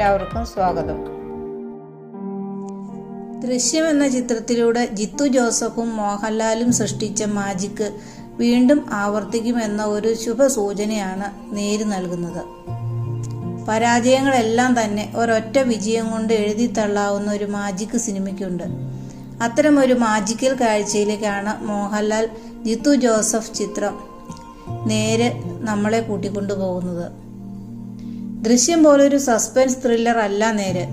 എല്ലാവർക്കും സ്വാഗതം. ദൃശ്യം എന്ന ചിത്രത്തിലൂടെ ജിത്തു ജോസഫും മോഹൻലാലും സൃഷ്ടിച്ച മാജിക്ക് വീണ്ടും ആവർത്തിക്കുമെന്ന ഒരു ശുഭസൂചനയാണ് നേര് നൽകുന്നത്. പരാജയങ്ങളെല്ലാം തന്നെ ഒരൊറ്റ വിജയം കൊണ്ട് എഴുതി തള്ളാവുന്ന ഒരു മാജിക്ക് സിനിമയ്ക്കുണ്ട്. ഒരു മാജിക്കൽ കാഴ്ചയിലേക്കാണ് മോഹൻലാൽ ജിത്തു ജോസഫ് ചിത്രം നേര് നമ്മളെ കൂട്ടിക്കൊണ്ടുപോകുന്നത്. ദൃശ്യം പോലൊരു സസ്പെൻസ് ത്രില്ലർ അല്ല നേര്.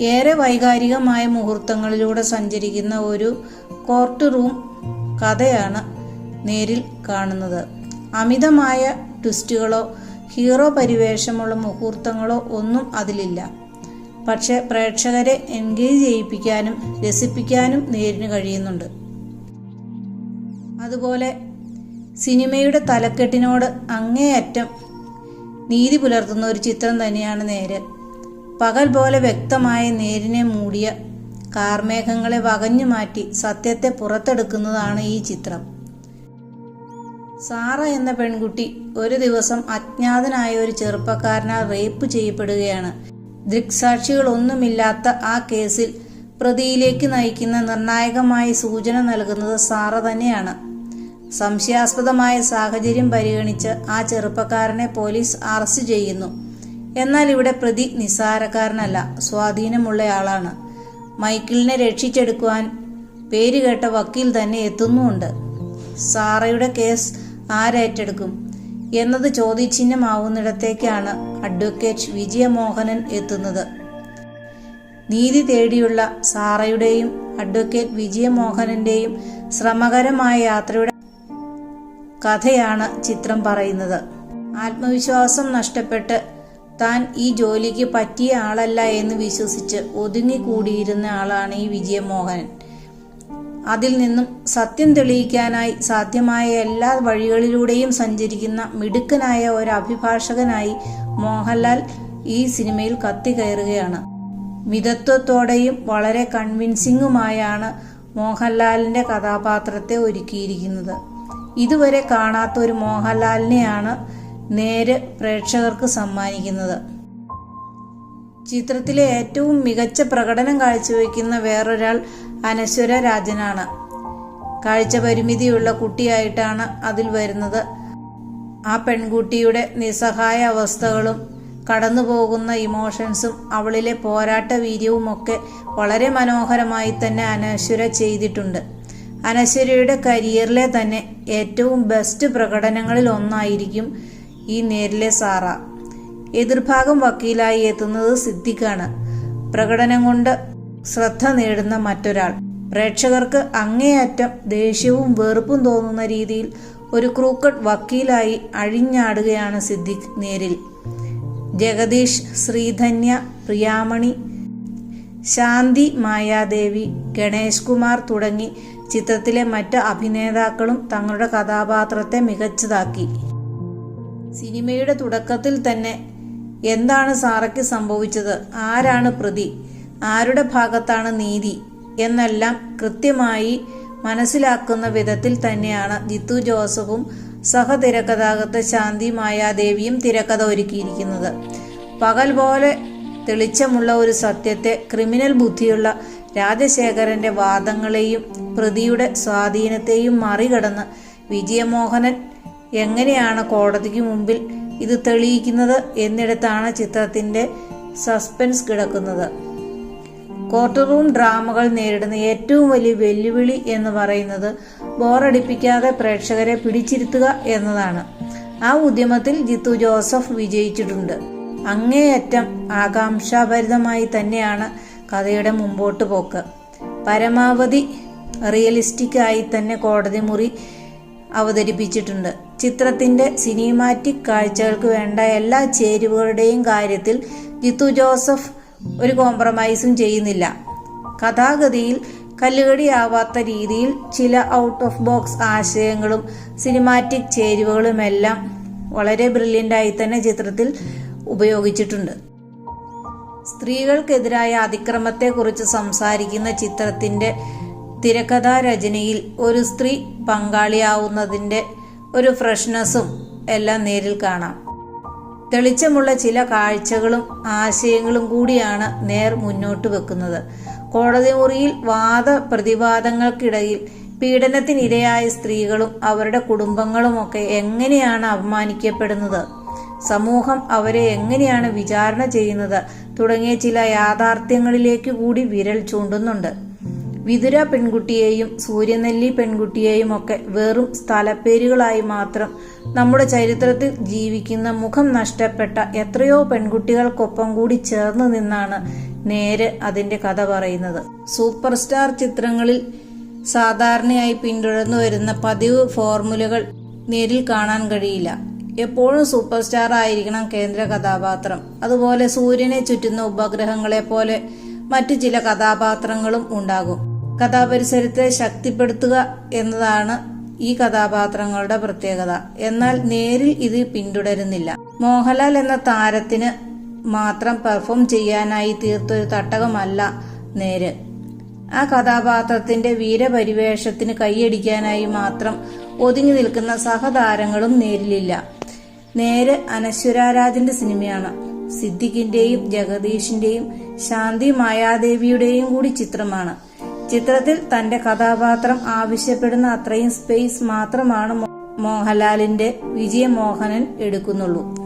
ഏറെ വൈകാരികമായ മുഹൂർത്തങ്ങളിലൂടെ സഞ്ചരിക്കുന്ന ഒരു കോർട്ട് റൂം കഥയാണ് നേരിൽ കാണുന്നത്. അമിതമായ ട്വിസ്റ്റുകളോ ഹീറോ പരിവേഷമുള്ള മുഹൂർത്തങ്ങളോ ഒന്നും അതിലില്ല. പക്ഷെ പ്രേക്ഷകരെ എൻഗേജ് ചെയ്യിപ്പിക്കാനും രസിപ്പിക്കാനും നേരിന് കഴിയുന്നുണ്ട്. അതുപോലെ സിനിമയുടെ തലക്കെട്ടിനോട് അങ്ങേയറ്റം നീതി പുലർത്തുന്ന ഒരു ചിത്രം തന്നെയാണ് നേര്. പകൽ പോലെ വ്യക്തമായ നേരിനെ മൂടിയ കാർമേഘങ്ങളെ വകഞ്ഞു മാറ്റി സത്യത്തെ പുറത്തെടുക്കുന്നതാണ് ഈ ചിത്രം. സാറ എന്ന പെൺകുട്ടി ഒരു ദിവസം അജ്ഞാതനായ ഒരു ചെറുപ്പക്കാരനാൽ റേപ്പ് ചെയ്യപ്പെടുകയാണ്. ദൃക്സാക്ഷികളൊന്നുമില്ലാത്ത ആ കേസിൽ പ്രതിയിലേക്ക് നയിക്കുന്ന നിർണായകമായ സൂചന നൽകുന്നത് സാറ തന്നെയാണ്. സംശയാസ്പദമായ സാഹചര്യം പരിഗണിച്ച് ആ ചെറുപ്പക്കാരനെ പോലീസ് അറസ്റ്റ് ചെയ്യുന്നു. എന്നാൽ ഇവിടെ പ്രതി നിസ്സാരക്കാരനല്ല സ്വാധീനമുള്ളയാളാണ്. മൈക്കിളിനെ രക്ഷിച്ചെടുക്കുവാൻ പേരുകേട്ട വക്കീൽ തന്നെ എത്തുന്നുമുണ്ട്. സാറയുടെ കേസ് ആരേറ്റെടുക്കും എന്നത് ചോദ്യചിഹ്നമാവുന്നിടത്തേക്കാണ് അഡ്വക്കേറ്റ് വിജയമോഹനൻ എത്തുന്നത്. നീതി തേടിയുള്ള സാറയുടെയും അഡ്വക്കേറ്റ് വിജയമോഹനന്റെയും ശ്രമകരമായ യാത്രയുടെ കഥയാണ് ചിത്രം പറയുന്നത്. ആത്മവിശ്വാസം നഷ്ടപ്പെട്ട് താൻ ഈ ജോലിക്ക് പറ്റിയ ആളല്ല എന്ന് വിശ്വസിച്ച് ഒതുങ്ങിക്കൂടിയിരുന്ന ആളാണ് ഈ വിജയമോഹനൻ. അതിൽ നിന്നും സത്യം തെളിയിക്കാനായി സാധ്യമായ എല്ലാ വഴികളിലൂടെയും സഞ്ചരിക്കുന്ന മിടുക്കനായ ഒരു അഭിഭാഷകനായി മോഹൻലാൽ ഈ സിനിമയിൽ കത്തി കയറുകയാണ്. മിതത്വത്തോടെയും വളരെ കൺവിൻസിങ്ങുമായാണ് മോഹൻലാലിന്റെ കഥാപാത്രത്തെ ഒരുക്കിയിരിക്കുന്നത്. ഇതുവരെ കാണാത്ത ഒരു മോഹൻലാലിനെയാണ് നേര് പ്രേക്ഷകർക്ക് സമ്മാനിക്കുന്നത്. ചിത്രത്തിലെ ഏറ്റവും മികച്ച പ്രകടനം കാഴ്ചവെക്കുന്ന വേറൊരാൾ അനശ്വര രാജനാണ്. കാഴ്ച പരിമിതിയുള്ള കുട്ടിയായിട്ടാണ് അതിൽ വരുന്നത്. ആ പെൺകുട്ടിയുടെ നിസ്സഹായ അവസ്ഥകളും കടന്നു പോകുന്ന ഇമോഷൻസും അവളിലെ പോരാട്ട വീര്യവുമൊക്കെ വളരെ മനോഹരമായി തന്നെ അനശ്വര ചെയ്തിട്ടുണ്ട്. അനശ്വരയുടെ കരിയറിലെ തന്നെ ഏറ്റവും ബെസ്റ്റ് പ്രകടനങ്ങളിൽ ഒന്നായിരിക്കും ഈ നേരിലെ സാറ. എതിർഭാഗം വക്കീലായി എത്തുന്നത് സിദ്ദിഖാണ്. പ്രകടനം കൊണ്ട് ശ്രദ്ധ നേടുന്ന മറ്റൊരാൾ. പ്രേക്ഷകർക്ക് അങ്ങേയറ്റം ദേഷ്യവും വെറുപ്പും തോന്നുന്ന രീതിയിൽ ഒരു ക്രൂക്കട്ട് വക്കീലായി അഴിഞ്ഞാടുകയാണ് സിദ്ദിഖ് നേരിൽ. ജഗദീഷ് ശ്രീധന്യ പ്രിയാമണി ശാന്തി മായാദേവി ഗണേഷ് കുമാർ തുടങ്ങി ചിത്രത്തിലെ മറ്റ് അഭിനേതാക്കളും തങ്ങളുടെ കഥാപാത്രത്തെ മികച്ചതാക്കി. സിനിമയുടെ തുടക്കത്തിൽ തന്നെ എന്താണ് സാറയ്ക്ക് സംഭവിച്ചത്? ആരാണ് പ്രതി? ആരുടെ ഭാഗത്താണ് നീതി? എന്നെല്ലാം കൃത്യമായി മനസ്സിലാക്കുന്ന വിധത്തിൽ തന്നെയാണ് ജിത്തു ജോസഫും സഹതിരക്കഥാകൃത്ത് ശാന്തി മായാദേവിയും തിരക്കഥ ഒരുക്കിയിരിക്കുന്നത്. പകൽ പോലെ തെളിച്ചമുള്ള ഒരു സത്യത്തെ ക്രിമിനൽ ബുദ്ധിയുള്ള രാജശേഖരന്റെ വാദങ്ങളെയും പ്രതിയുടെ സ്വാധീനത്തെയും മറികടന്ന് വിജയമോഹനൻ എങ്ങനെയാണ് കോടതിക്ക് മുമ്പിൽ ഇത് തെളിയിക്കുന്നത് എന്നിടത്താണ് ചിത്രത്തിന്റെ സസ്പെൻസ് കിടക്കുന്നത്. കോർട്ട് റൂം ഡ്രാമകൾ നേരിടുന്ന ഏറ്റവും വലിയ വെല്ലുവിളി എന്ന് പറയുന്നത് ബോറടിപ്പിക്കാതെ പ്രേക്ഷകരെ പിടിച്ചിരുത്തുക എന്നതാണ്. ആ ഉദ്യമത്തിൽ ജിത്തു ജോസഫ് വിജയിച്ചിട്ടുണ്ട്. അങ്ങേയറ്റം ആകാംക്ഷാഭരിതമായി തന്നെയാണ് കഥയുടെ മുമ്പോട്ട് പോക്ക്. പരമാവധി റിയലിസ്റ്റിക് ആയി തന്നെ കോടതി മുറി അവതരിപ്പിച്ചിട്ടുണ്ട്. ചിത്രത്തിന്റെ സിനിമാറ്റിക് കാഴ്ചകൾക്ക് വേണ്ട എല്ലാ ചേരുവകളുടെയും കാര്യത്തിൽ ജിത്തു ജോസഫ് ഒരു കോംപ്രമൈസും ചെയ്യുന്നില്ല. കഥാഗതിയിൽ കല്ലുകടിയാവാത്ത രീതിയിൽ ചില ഔട്ട് ഓഫ് ബോക്സ് ആശയങ്ങളും സിനിമാറ്റിക് ചേരുവകളുമെല്ലാം വളരെ ബ്രില്യന്റായി തന്നെ ചിത്രത്തിൽ ഉപയോഗിച്ചിട്ടുണ്ട്. സ്ത്രീകൾക്കെതിരായ അതിക്രമത്തെക്കുറിച്ച് സംസാരിക്കുന്ന ചിത്രത്തിന്റെ തിരക്കഥാ രചനയിൽ ഒരു സ്ത്രീ പങ്കാളിയാവുന്നതിന്റെ ഒരു ഫ്രഷ്നസ്സും എല്ലാം നേരിൽ കാണാം. തെളിച്ചമുള്ള ചില കാഴ്ചകളും ആശയങ്ങളും കൂടിയാണ് നേർ മുന്നോട്ട് വെക്കുന്നത്. കോടതി മുറിയിൽ വാദ പ്രതിവാദങ്ങൾക്കിടയിൽ പീഡനത്തിനിരയായ സ്ത്രീകളും അവരുടെ കുടുംബങ്ങളുമൊക്കെ എങ്ങനെയാണ് അപമാനിക്കപ്പെടുന്നത്? സമൂഹം അവരെ എങ്ങനെയാണ് വിചാരണ ചെയ്യുന്നത് തുടങ്ങിയ ചില യാഥാർത്ഥ്യങ്ങളിലേക്ക് കൂടി വിരൽ ചൂണ്ടുന്നുണ്ട്. വിതുര പെൺകുട്ടിയെയും സൂര്യനെല്ലി പെൺകുട്ടിയെയും ഒക്കെ വെറും സ്ഥലപ്പേരുകളായി മാത്രം നമ്മുടെ ചരിത്രത്തിൽ ജീവിക്കുന്ന മുഖം നഷ്ടപ്പെട്ട എത്രയോ പെൺകുട്ടികൾക്കൊപ്പം കൂടി ചേർന്ന് നിന്നാണ് നേര് അതിന്റെ കഥ പറയുന്നത്. സൂപ്പർ സ്റ്റാർ ചിത്രങ്ങളിൽ സാധാരണയായി പിന്തുടർന്നു വരുന്ന പതിവ് ഫോർമുലകൾ നേരിൽ കാണാൻ കഴിയില്ല. എപ്പോഴും സൂപ്പർ സ്റ്റാർ ആയിരിക്കണം കേന്ദ്ര കഥാപാത്രം. അതുപോലെ സൂര്യനെ ചുറ്റുന്ന ഉപഗ്രഹങ്ങളെ പോലെ മറ്റു ചില കഥാപാത്രങ്ങളും ഉണ്ടാകും. കഥാപരിസരത്തെ ശക്തിപ്പെടുത്തുക എന്നതാണ് ഈ കഥാപാത്രങ്ങളുടെ പ്രത്യേകത. എന്നാൽ നേരിൽ ഇത് പിന്തുടരുന്നില്ല. മോഹൻലാൽ എന്ന താരത്തിന് മാത്രം പെർഫോം ചെയ്യാനായി തീർത്തൊരു തട്ടകമല്ല നേര്. ആ കഥാപാത്രത്തിന്റെ വീരപരിവേഷത്തിന് കൈയടിക്കാനായി മാത്രം ഒതുങ്ങി നിൽക്കുന്ന സഹതാരങ്ങളും നേരിലില്ല. നേര് അനശ്വരാരാജന്റെ സിനിമയാണ്. സിദ്ദിഖിന്റെയും ജഗദീഷിന്റെയും ശാന്തി മായാദേവിയുടെയും കൂടി ചിത്രമാണ്. ചിത്രത്തിൽ തന്റെ കഥാപാത്രം ആവശ്യപ്പെടുന്ന അത്രയും സ്പേസ് മാത്രമാണ് മോഹൻലാലിന്റെ വിജയമോഹനൻ എടുക്കുന്നുള്ളൂ.